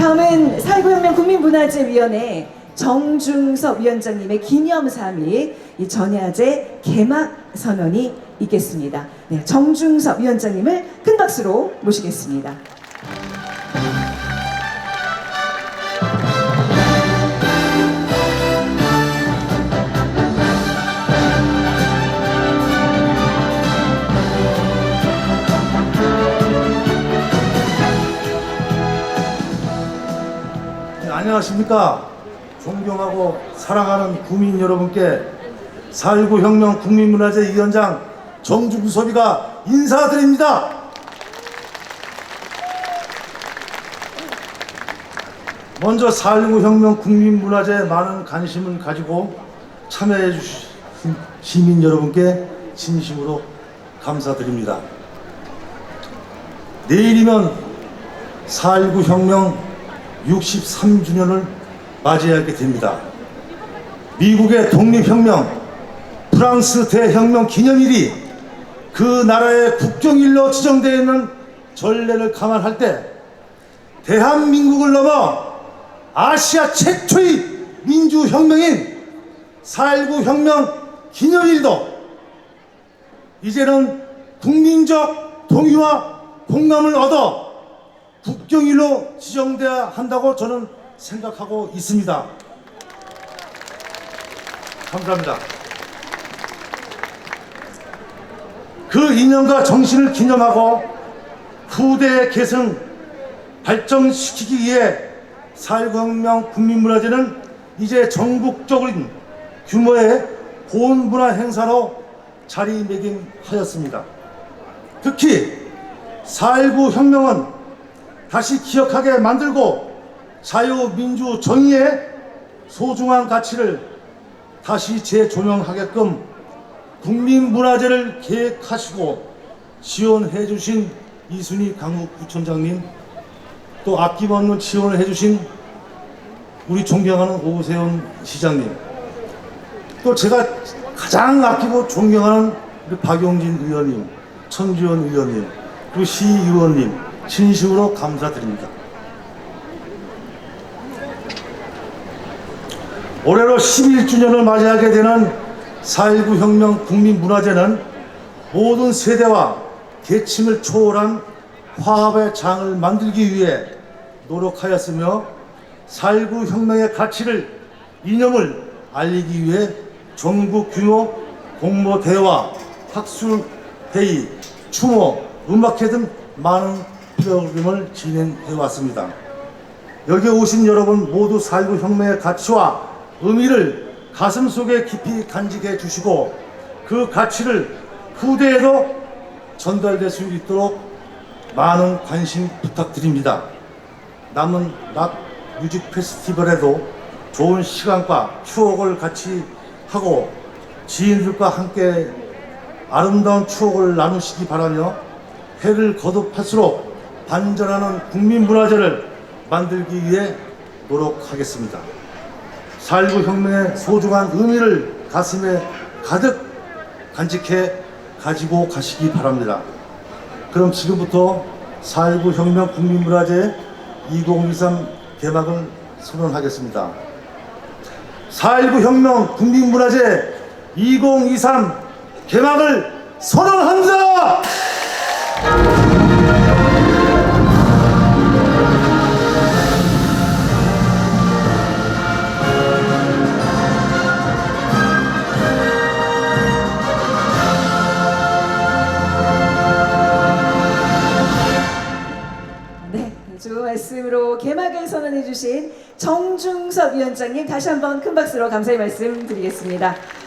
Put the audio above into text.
다음은 4.19혁명 국민문화재위원회 정중섭 위원장님의 기념사 및 이 전야제 개막 선언이 있겠습니다. 네, 정중섭 위원장님을 큰 박수로 모시겠습니다. 안녕하십니까. 존경하고 사랑하는 국민 여러분께 4.19 혁명 국민문화재 위원장 정중섭이가 인사드립니다. 먼저 4.19 혁명 국민문화재에 많은 관심을 가지고 참여해 주신 시민 여러분께 진심으로 감사드립니다. 내일이면 4.19 혁명 63주년을 맞이하게 됩니다. 미국의 독립혁명, 프랑스 대혁명 기념일이 그 나라의 국경일로 지정되어 있는 전례를 감안할 때 대한민국을 넘어 아시아 최초의 민주혁명인 4.19 혁명 기념일도 이제는 국민적 동의와 공감을 얻어 국경일로 지정돼야 한다고 저는 생각하고 있습니다. 감사합니다. 그 이념과 정신을 기념하고 후대의 계승 발전시키기 위해 4.19혁명 국민문화재는 이제 전국적인 규모의 보훈문화 행사로 자리매김하였습니다. 특히 4.19 혁명은 다시 기억하게 만들고 자유민주 정의의 소중한 가치를 다시 재조명하게끔 국민문화재를 계획하시고 지원해 주신 이순희 강북구청장님 또 아낌없는 지원을 해 주신 우리 존경하는 오세훈 시장님 또 제가 가장 아끼고 존경하는 우리 박용진 의원님 천주현 의원님 그리고 시의원님 진심으로 감사드립니다. 올해로 11주년을 맞이하게 되는 4.19 혁명 국민문화재는 모든 세대와 계층을 초월한 화합의 장을 만들기 위해 노력하였으며 4.19 혁명의 가치를 이념을 알리기 위해 전국 규모 공모 대화, 학술 회의, 추모, 음악회 등 많은 프로그램을 진행해 왔습니다. 여기 오신 여러분 모두 4.19 혁명의 가치와 의미를 가슴 속에 깊이 간직해 주시고 그 가치를 후대에도 전달될 수 있도록 많은 관심 부탁드립니다. 남은 락 뮤직 페스티벌에도 좋은 시간과 추억을 같이 하고 지인들과 함께 아름다운 추억을 나누시기 바라며 해를 거듭할수록 반전하는 국민문화재를 만들기 위해 노력하겠습니다. 4.19 혁명의 소중한 의미를 가슴에 가득 간직해 가지고 가시기 바랍니다. 그럼 지금부터 4.19 혁명 국민문화재 2023 개막을 선언하겠습니다. 4.19 혁명 국민문화재 2023 개막을 선언합니다! 말씀으로 개막을 선언해 주신 정중섭 위원장님 다시 한번 큰 박수로 감사의 말씀 드리겠습니다.